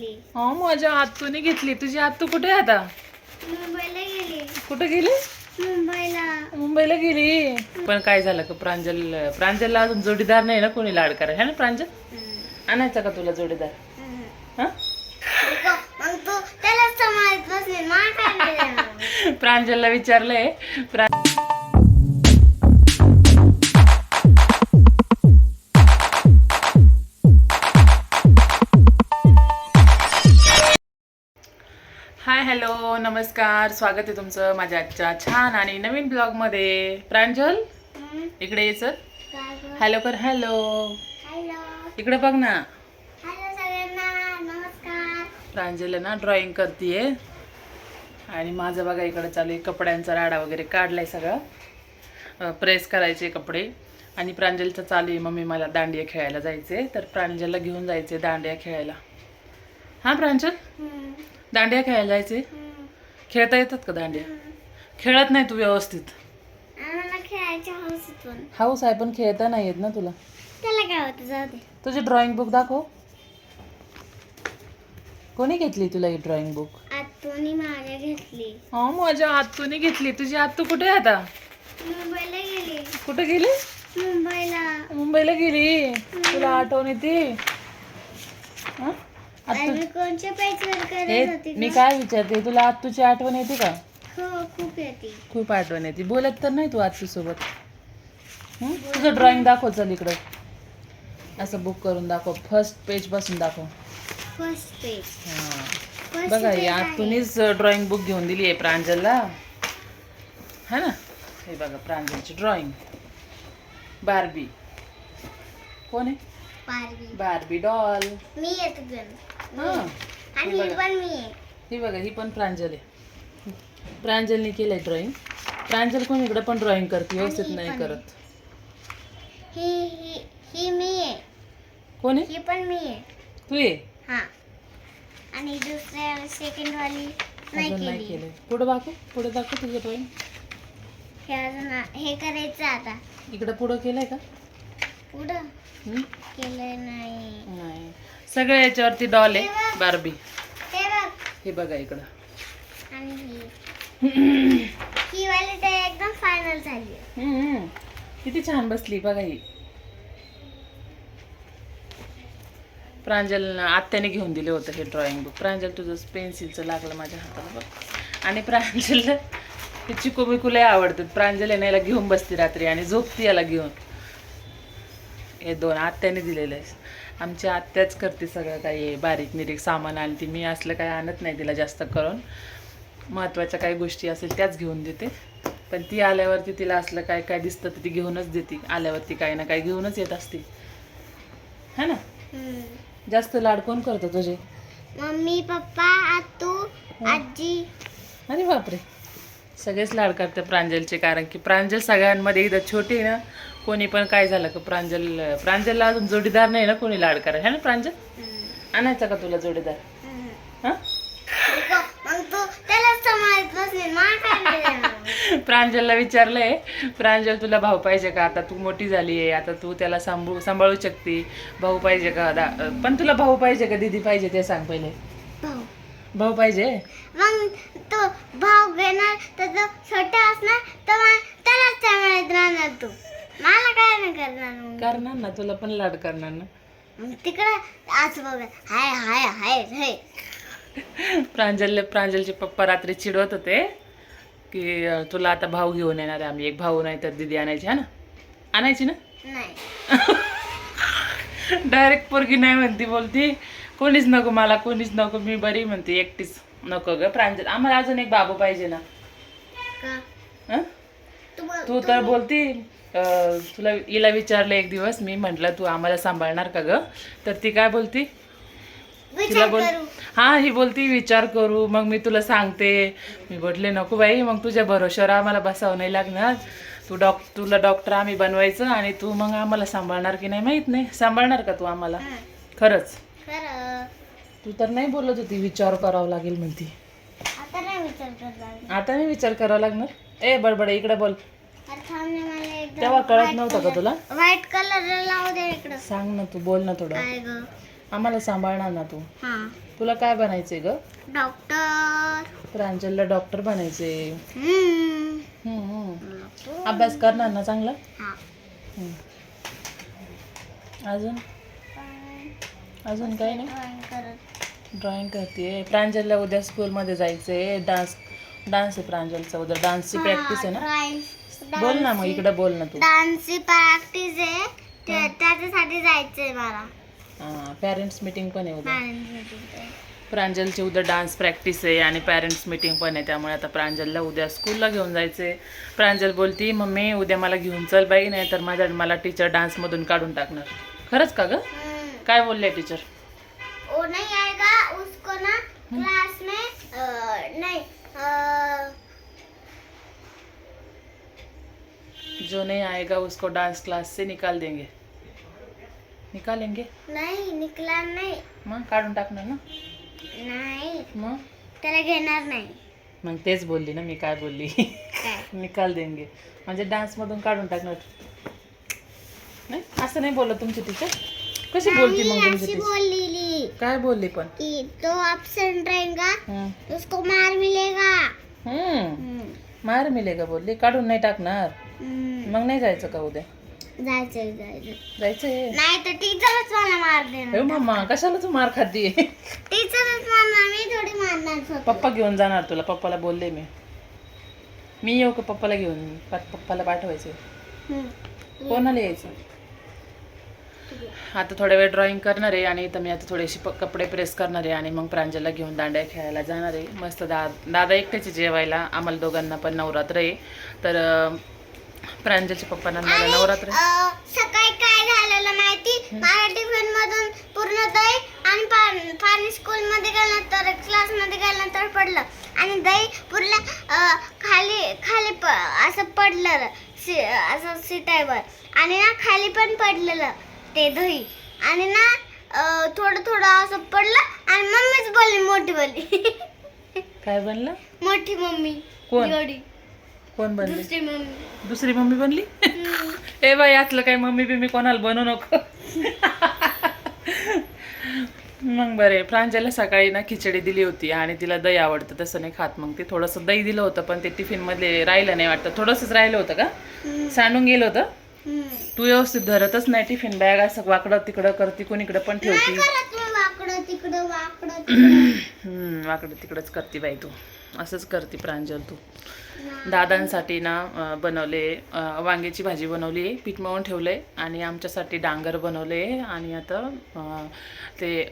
घेतली. हो माझ्या आत्तूने घेतली. तुझी आत्तू कुठे आहे आता? मुंबईला गेली. कुठे गेली? मुंबईला. मुंबईला गेली? पण काय झालं का प्रांजल प्रांजलला अजून जोडीदार नाही ना कोणी लाड करा है ना प्रांजल? आणायचा का तुला जोडीदार? हा? मग तू त्याला बसले? प्रांजलला विचारलंय. प्रा हॅलो नमस्कार स्वागत आहे तुमचं माझ्या आजच्या छान आणि नवीन ब्लॉगमध्ये. प्रांजल इकडे काय गं? हॅलो कर हॅलो इकडे बघ ना. हॅलो सगळ्यांना नमस्कार. प्रांजल ना ड्रॉइंग करतीये. आणि माझं बघा इकडे चालू आहे. कपड्यांचा राडा वगैरे काढलाय सगळं. प्रेस करायचे कपडे. आणि प्रांजलचं चालू आहे. मम्मी मला दांडिया खेळायला जायचे तर प्रांजलला घेऊन जायचे दांडिया खेळायला. हां प्रांजल? दांडिया खेळायला जायचे खेळता येतात का दांडिया? खेळत नाही तू व्यवस्थित. आम्हाला खेळायच्या हौस पण. हाऊस आहे पण खेळता नाही येत ना तुला. त्याला काय होतं जाऊ दे. तुझी ड्रॉइंग बुक दाखव. कोणी घेतली तुला ही ड्रॉइंग बुक आतोनी माझ्या घेतली. हा माझ्या आत्तूने घेतली. तुझी आत्तू कुठे आहे आता? मुंबईला गेली. कुठे गेली? मुंबईला. मुंबईला गेली. तुला आठवण येते. हं? आणि मी कोणच्या पेजवर करत होती मी गं? काय विचारते तुला आत्तूची आठवण येते का? हो खूप येते. खूप आठवण येते. बोलत तर नाही तू आत्तू सोबत? तुझं ड्रॉइंग दाखव चल इकडं. असं बुक करून दाखव. फर्स्ट पेजपासून दाखव. फर्स्ट पेज हां. बघा ही आत्तूनीच ड्रॉइंग बुक घेऊन दिली आहे प्रांजलला. है ना? हे बघा प्रांजलची ड्रॉइंग बार्बी कोण आहे? पारवी बार्बी डॉल मी येते गण हां. आणि ही पण मी. आहे ही बघा ही पण प्रांजल आहे. प्रांजलने केलंय ड्रॉइंग प्रांजल कोण इकडे पण ड्रॉइंग करते व्यवस्थित आणि ही नाही पण. करत. ही ही ही मी आहे. कोण आहे? ही पण मी आहे. तू ये. हा. आणि दुसऱ्या सेकंड वाली नाही अजून नाही केली. केलंय. पुढे दाखव पुढे दाखव तुझं ड्रॉइंग हे अजून हे करायचं आता. इकडं पुढं केलंय का? नाही. नाही. सगळ्या याच्यावरती डॉल आहे. बार्बी हे बघ इकडं. आणि ही. वाली तर एकदम फायनल झाली. किती छान बसली बघा ही. प्रांजल आत्याने घेऊन दिले होतं हे ड्रॉइंग बुक प्रांजल तुझं पेन्सिलचं लागलं माझ्या हाताला बघ. आणि प्रांजलला हे चिकू बिकू लय आवडतात. प्रांजल याला घेऊन बसते रात्री आणि झोपती याला घेऊन. हे दोन आत्याने दिलेलं आहे आमची आत्याच करते सगळं काही बारीक निरीक सामान आणते मी असलं काही आणत नाही तिला जास्त करून. महत्त्वाच्या काही गोष्टी असेल त्याच घेऊन देते. पण ती आल्यावरती तिला असलं काय काय दिसतं तर ती घेऊनच देते. आल्यावरती काही ना काही घेऊनच येत असते. है ना. जास्त लाड कोण करतो तुझे? मम्मी पप्पा आतू आजी. अरे बापरे. सगळेच लाड करते प्रांजलचे कारण की प्रांजल सगळ्यांमध्ये एकदा छोटी ना कोणी पण काय झालं का प्रांजल प्रांजलला अजून जोडीदार नाही ना कोणी लाड करा है ना प्रांजल. आणायचा का तुला जोडीदार. हां? प्रांजलला विचारलंय प्रांजल तुला भाऊ पाहिजे का? आता तू मोठी झाली आहे आता तू त्याला सांभाळू सांभाळू शकते. भाऊ पाहिजे का? दा पण तुला भाऊ पाहिजे का? दीदी पाहिजे ते सांग पहिले. भाऊ. पाहिजे? मग तो भाऊ घेणार छोटा करणार. मग करणार ना तुला पण लाड करणार ना. मग तिकडे आज बघ हाय हाय हाय हाय प्रांजल प्रांजलचे पप्पा रात्री चिडवत होते की अं, तुला आता भाऊ घेऊन येणार आहे आम्ही. एक भाऊ नाही तर दिदी आणायची है ना? आणायची ना? नाही. डायरेक्ट पोरगी नाही म्हणती बोलती कोणीच नको मला कोणीच नको मी बरी म्हणते एकटीच नको ग प्रांजल. आम्हाला अजून एक बाबू पाहिजे ना. का? हं? तू तर बोलती तुला हिला विचारलं एक दिवस मी म्हटलं तू आम्हाला सांभाळणार का ग? तर ती काय बोलती? तिला बोल हा ही बोलती विचार करू मग मी तुला सांगते. मी म्हटले नको बाई मग तुझ्या भरोश्यावर आम्हाला बसावं नाही लागणार. तू डॉक तुला डॉक्टर आम्ही बनवायचं आणि तू मग आम्हाला सांभाळणार की नाही माहीत नाही? सांभाळणार का तू आम्हाला. खरंच. खरं. तू तर नाही बोलत होती विचार करावा लागेल म्हणती. आता नाही विचार करावा लागणार? ए बडबड इकडे बोल. मला एकदम तेव्हा कळत नव्हतं का तुला? व्हाईट कलर लावू दे इकडं. सांग ना तू बोल ना थोडं. काय ग? आम्हाला सांभाळणार ना तू. हा. तुला काय बनायचंय ग? डॉक्टर. प्रांजलला डॉक्टर बनायचे हम्म. अभ्यास करणार ना चांगला? हा. हम्म. अजून? अजून काही नाही? ड्रॉइंग करत. ड्रॉइंग करते प्रांजलला उद्या स्कूलमध्ये जायचंय. डान्स डान्स आहे प्रांजलचा उद्या. डान्सची प्रॅक्टिस आहे ना? ड्रॉइंग बोल ना मग इकडे बोल ना तू. डान्सची प्रॅक्टिस आहे. त्याच्यासाठी जायचंय मला. पॅरेंट्स मीटिंग पण आहे उद्या. Parents meeting आहे. प्रांजलची उद्या डान्स प्रॅक्टिस आहे आणि पॅरेंट्स मीटिंग पण आहे. त्यामुळे आता प्रांजलला उद्या स्कूलला घेऊन जायचंय. प्रांजल बोलती मम्मी उद्या मला घेऊन चल बाई नाही तर माझ्या मला टीचर डान्समधून काढून टाकणार. खरंच का ग? हम्म. काय बोलले टीचर वो नहीं आएगा उसको ना क्लास में जो नहीं आएगा उसको डांस क्लास से निकाल देंगे। निकालेंगे? नाही निकला नाही। मग काढून टाकणार ना नाही। मग त्याला घेणार नाही। मग तेच बोलली ना मी काय बोलली काय? निकाल देंगे। म्हणजे डान्समधून काढून टाकणार नाही असं नाही बोलत तुमची टीचर कशी बोलती मग नाही, तुमची टीचर काय बोलली पण? कि तो अब्सेंट रहेगा उसको मार मिलेगा. हम्म. मार मिलेगा बोलली. काढून नाही टाकणार. मग नाही जायचं का उद्या? जायचंय जायचं जायचंय? नाही तर टीचरच मला मार देणार. कशाला तू मार खाती? टीचरच मारणार मी थोडी मारणार स्वतः. पप्पा घेऊन जाणार तुला पप्पाला बोलले मी. मी येऊ का पप्पाला घेऊन? पप्पाला पाठवायचं हम्म. कोणाला यायचं आता थोड्या वेळ ड्रॉइंग करणार आहे आणि इथं मी आता थोडेसे प- कपडे प्रेस करणार आहे आणि मग प्रांजलला घेऊन दांड्या खेळायला जाणार आहे. मस्त दा दादा एकट्याचे जेवायला आम्हाला दोघांना पण नवरात्र आहे. तर अं, प्रांजलच्या पप्पांना मला नवरात्र. सकाळी काय झालेलं माहिती? माझ्या टिफिन मधून पूर्ण दही आणि पाणी पाणी स्कूल मध्ये गेल्यानंतर क्लासमध्ये गेल्यानंतर पडलं. आणि दही पूर्ण खाली खाली प असं पडलेलं सी असं सीटावर आणि ना खाली पण पडलेलं ते दही. आणि ना थोडं थोडं असं पडलं आणि मम्मीच बोलली मोठी बोलली. काय बनलं मोठी मम्मी कोण? कोण बनली? दुसरी मम्मी. दुसरी मम्मी बनली. ए बाई यातलं काय मम्मी बिम्मी कोणाला बनवू नको. मग बरे प्रांजलला सकाळी ना खिचडी दिली होती आणि तिला दही आवडतं तसं नाही खात मग ते. थोडंसं दही दिलं होतं पण ते टिफिनमध्ये राहिलं नाही वाटतं. थोडंसंच राहिलं होतं का. सांडून गेलं होतं. तू व्यवस्थित धरतच नाही टिफिन बॅग असं वाकडं तिकडं करते कोणीकडं पण ठेवती. वाकडं तिकडं वाकडं तिकडं. हम्म, वाकडं तिकडंच करते बाई तू. असंच करते प्रांजल तू. दादांसाठी ना बनवले वांग्याची भाजी बनवली आहे पीठ मळून ठेवलं आहे आणि आमच्यासाठी डांगर बनवले आणि आता ते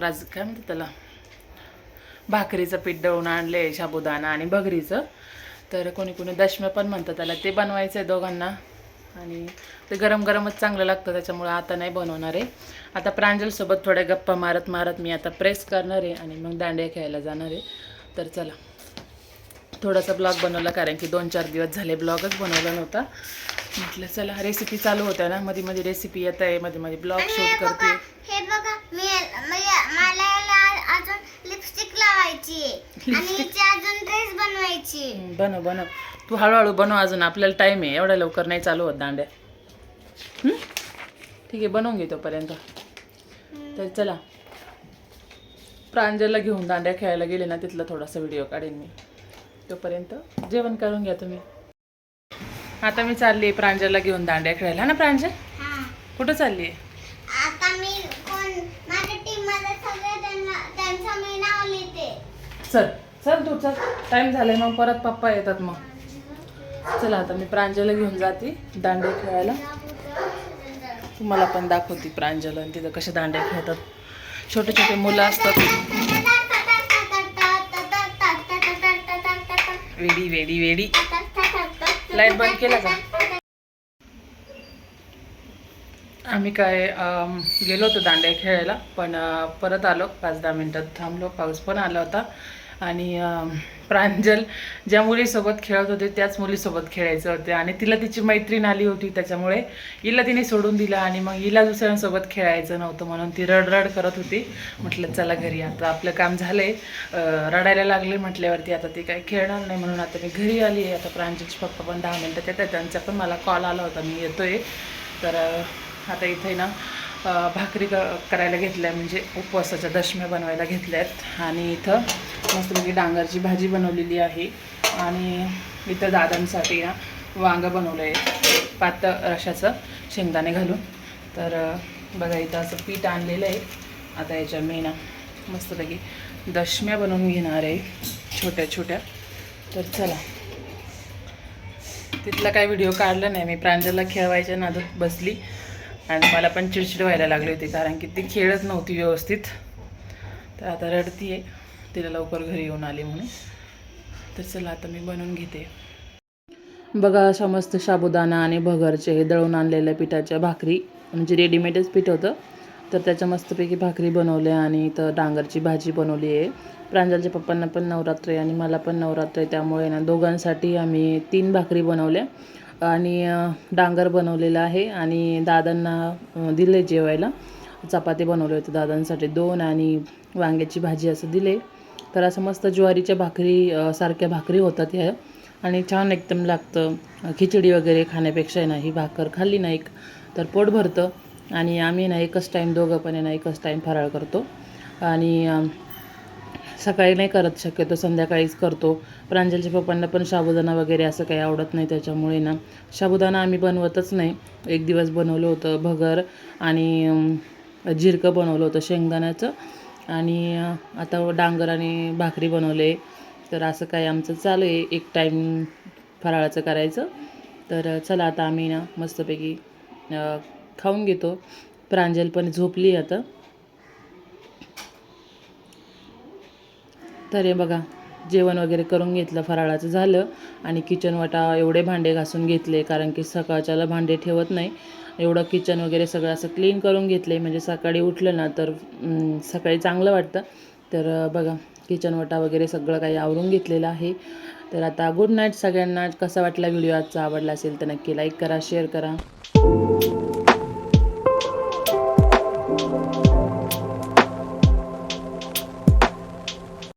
राज काय म्हणतात त्याला? भाकरीचं पीठ दळून आणले साबुदाणा आणि भगरीचं. तर कोणी कोणी दशम्या पण म्हणतात त्याला ते बनवायचं आहे दोघांना. आणि ते गरम गरमच चांगलं लागतं त्याच्यामुळं आता नाही बनवणार आहे. आता प्रांजलसोबत थोड्या गप्पा मारत मारत मी आता प्रेस करणार आहे आणि मग दांड्या खेळायला जाणार आहे. तर चला. थोडासा ब्लॉग बनवला कारण की दोन चार दिवस झाले ब्लॉगच बनवला नव्हता. म्हटलं चला रेसिपी चालू होत्या ना. मध्ये मध्ये रेसिपी येत आहे. मध्ये मध्ये ब्लॉग शूट करते बघा हे बघा मी मी- मला याला अजून लिपस्टिक लावायची आहे. आणि हिची अजून ड्रेस बनवायची आहे. हम्म, बनव बनव. तू हळूहळू बनव अजून. आपल्याला टाईम आहे. एवढ्या लवकर नाही चालू होत दांड्या? ठीक आहे बनवून घे तोपर्यंत. तर चला. प्रांजलला घेऊन दांड्या खेळायला गेले ना तिथला थोडासा व्हिडिओ काढेन मी. तोपर्यंत जेवण करून घ्या तुम्ही. आता मी चालली आहे प्रांजलला घेऊन दांड्या खेळायला. ना प्रांजल? हा. कुठं चालली आहे चल चल तू चल. टाईम झालाय मग परत पप्पा येतात मग. चला आता मी प्रांजलला घेऊन जाते दांडे खेळायला. तुम्हाला पण दाखवते प्रांजल आणि तिथं कसे दांडे खेळतात. छोटे छोटे मुलं असतात. वेडी वेडी वेडी. लाइट बंद केला का? आम्ही काय गेलो होतो दांड्या खेळायला पण परत आलो. पाच दहा मिनटात थांबलो. पाऊस पण आला होता. आणि प्रांजल ज्या मुलीसोबत खेळत होते त्याच मुलीसोबत खेळायचं होते. आणि तिला तिची मैत्रीण आली होती त्याच्यामुळे हिला तिने सोडून दिलं आणि मग हिला दुसऱ्यांसोबत खेळायचं नव्हतं म्हणून ती रडरड करत होती. म्हटलं चला घरी आता आपलं काम झालंय. आहे रडायला लागले म्हटल्यावरती आता ती काही खेळणार नाही म्हणून आता मी घरी आली आहे. आता प्रांजलचे पप्पा पण दहा मिनटं त्या त्यांचा पण मला कॉल आला होता. मी येतोय. तर आता इथे ना भाकरी क करायला घेतल्या म्हणजे उपवासाच्या दशम्या बनवायला घेतल्या आहेत आणि इथं मस्तपैकी डांगरची भाजी बनवलेली आहे. आणि इथं दादांसाठी ना वांगं बनवलं आहे पातळ रशाचं शेंगदाणे घालून. तर बघा इथं असं पीठ आणलेलं आहे. आता याच्या मी ना मस्तपैकी दशम्या बनवून घेणार आहे छोट्या छोट्या. तर चला. तिथला काय व्हिडिओ काढला नाही. मी प्रांजलला खेळवायच्या नादात बसली. आणि मला पण चिडचिड व्हायला लागली होती कारण की ती खेळत नव्हती व्यवस्थित. तर आता रडती आहे तिला लवकर घरी येऊन आली म्हणून तर चला आता मी बनवून घेते. बघा अशा मस्त साबुदाणा आणि भगरचे हे दळून आणलेल्या पिठाच्या भाकरी म्हणजे रेडीमेडच पीठ होतं. तर त्याच्या मस्तपैकी भाकरी बनवल्या आणि इथं डांगरची भाजी बनवली आहे. प्रांजलच्या पप्पांना पण नवरात्र आहे आणि मला पण नवरात्र आहे. त्यामुळे ना दोघांसाठी आम्ही तीन भाकरी बनवल्या. आणि डांगर बनवलेलं आहे आणि दादांना दिले जेवायला. चपाती बनवले होते दादांसाठी दोन आणि वांग्याची भाजी असं दिले तर असं मस्त ज्वारीच्या भाकरी सारख्या भाकरी होतात ह्या. आणि छान एकदम लागतं. खिचडी वगैरे खाण्यापेक्षा आहे ना ही भाकर खाल्ली ना एक तर पोट भरतं. आणि आम्ही ना एकच टाईम दोघं पण आहे ना एकच टाईम फराळ करतो. आणि सकाळी नाही करत शक्यतो संध्याकाळीच करतो. प्रांजलच्या पप्पांना पण साबुदाणा वगैरे असं काही आवडत नाही त्याच्यामुळे ना. साबुदाणा आम्ही बनवतच नाही. एक दिवस बनवलं होतं भगर आणि जिरकं बनवलं होतं शेंगदाण्याचं. आणि आता डांगर आणि भाकरी बनवले. तर असं काय आमचं चालू आहे. एक टाईम फराळाचं करायचं. तर चला आता आम्ही ना मस्तपैकी खाऊन घेतो. प्रांजल पण झोपली आता. तर हे बघा. जेवण वगैरे करून घेतलं फराळाचं झालं आणि किचन वाटा एवढे भांडे घासून घेतले कारण की सकाळच्याला भांडे ठेवत नाही. एवढं किचन वगैरे सगळं असं क्लीन करून घेतले. म्हणजे सकाळी उठलं ना तर सकाळी चांगलं वाटतं. तर बघा किचन वटा वगैरे सगळं काही आवरून घेतलेलं आहे. तर आता गुड नाईट सगळ्यांना. कसा वाटला व्हिडिओ आजचा? आवडला असेल तर नक्की लाईक करा शेअर करा.